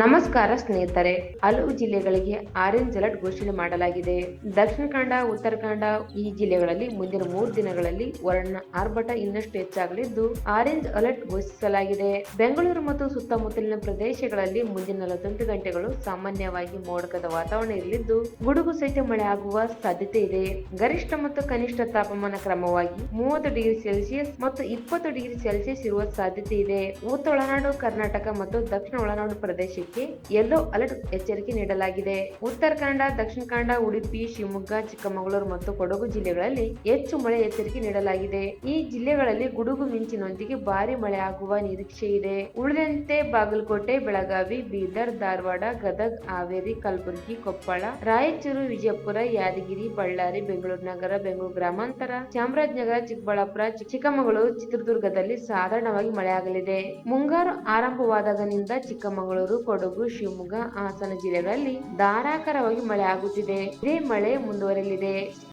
ನಮಸ್ಕಾರ ಸ್ನೇಹಿತರೆ, ಹಲವು ಜಿಲ್ಲೆಗಳಿಗೆ ಆರೆಂಜ್ ಅಲರ್ಟ್ ಘೋಷಣೆ ಮಾಡಲಾಗಿದೆ. ದಕ್ಷಿಣ ಕನ್ನಡ, ಉತ್ತರ ಕನ್ನಡ ಈ ಜಿಲ್ಲೆಗಳಲ್ಲಿ ಮುಂದಿನ ಮೂರು ದಿನಗಳಲ್ಲಿ ವರ್ಣ ಆರ್ಭಟ ಇನ್ನಷ್ಟು ಹೆಚ್ಚಾಗಲಿದ್ದು, ಆರೆಂಜ್ ಅಲರ್ಟ್ ಘೋಷಿಸಲಾಗಿದೆ. ಬೆಂಗಳೂರು ಮತ್ತು ಸುತ್ತಮುತ್ತಲಿನ ಪ್ರದೇಶಗಳಲ್ಲಿ ಮುಂದಿನ ನಲವತ್ತೆಂಟು ಗಂಟೆಗಳು ಸಾಮಾನ್ಯವಾಗಿ ಮೋಡಕದ ವಾತಾವರಣ ಇರಲಿದ್ದು, ಗುಡುಗು ಸಹಿತ ಮಳೆ ಆಗುವ ಸಾಧ್ಯತೆ ಇದೆ. ಗರಿಷ್ಠ ಮತ್ತು ಕನಿಷ್ಠ ತಾಪಮಾನ ಕ್ರಮವಾಗಿ ಮೂವತ್ತು ಡಿಗ್ರಿ ಸೆಲ್ಸಿಯಸ್ ಮತ್ತು ಇಪ್ಪತ್ತು ಡಿಗ್ರಿ ಸೆಲ್ಸಿಯಸ್ ಇರುವ ಸಾಧ್ಯತೆ ಇದೆ. ಉತ್ತರ ಒಳನಾಡು, ಕರ್ನಾಟಕ ಮತ್ತು ದಕ್ಷಿಣ ಒಳನಾಡು ಪ್ರದೇಶಕ್ಕೆ ಯೆಲ್ಲೋ ಅಲರ್ಟ್ ಎಚ್ಚರಿಕೆ ನೀಡಲಾಗಿದೆ. ಉತ್ತರ ಕನ್ನಡ, ದಕ್ಷಿಣ ಕನ್ನಡ, ಉಡುಪಿ, ಶಿವಮೊಗ್ಗ, ಚಿಕ್ಕಮಗಳೂರು ಮತ್ತು ಕೊಡಗು ಜಿಲ್ಲೆಗಳಲ್ಲಿ ಹೆಚ್ಚು ಮಳೆ ಎಚ್ಚರಿಕೆ ನೀಡಲಾಗಿದೆ. ಈ ಜಿಲ್ಲೆಗಳಲ್ಲಿ ಗುಡುಗು ಮಿಂಚಿನೊಂದಿಗೆ ಭಾರಿ ಮಳೆ ಆಗುವ ನಿರೀಕ್ಷೆ ಇದೆ. ಉಳಿದಂತೆ ಬಾಗಲಕೋಟೆ, ಬೆಳಗಾವಿ, ಬೀದರ್, ಧಾರವಾಡ, ಗದಗ್, ಹಾವೇರಿ, ಕಲಬುರಗಿ, ಕೊಪ್ಪಳ, ರಾಯಚೂರು, ವಿಜಯಪುರ, ಯಾದಗಿರಿ, ಬಳ್ಳಾರಿ, ಬೆಂಗಳೂರು ನಗರ, ಬೆಂಗಳೂರು ಗ್ರಾಮಾಂತರ, ಚಾಮರಾಜನಗರ, ಚಿಕ್ಕಬಳ್ಳಾಪುರ ಚಿಕ್ಕಮಗಳೂರು, ಚಿತ್ರದುರ್ಗದಲ್ಲಿ ಸಾಧಾರಣವಾಗಿ ಮಳೆಯಾಗಲಿದೆ. ಮುಂಗಾರು ಆರಂಭವಾದಾಗನಿಂದ ಚಿಕ್ಕಮಗಳೂರು ಕೊಡಗು ಶಿವಮೊಗ್ಗ ಹಾಸನ ಜಿಲ್ಲೆಗಳಲ್ಲಿ ಧಾರಾಕಾರವಾಗಿ ಮಳೆ ಆಗುತ್ತಿದೆ. ಇದೇ ಮಳೆ ಮುಂದುವರೆಯಲಿದೆ.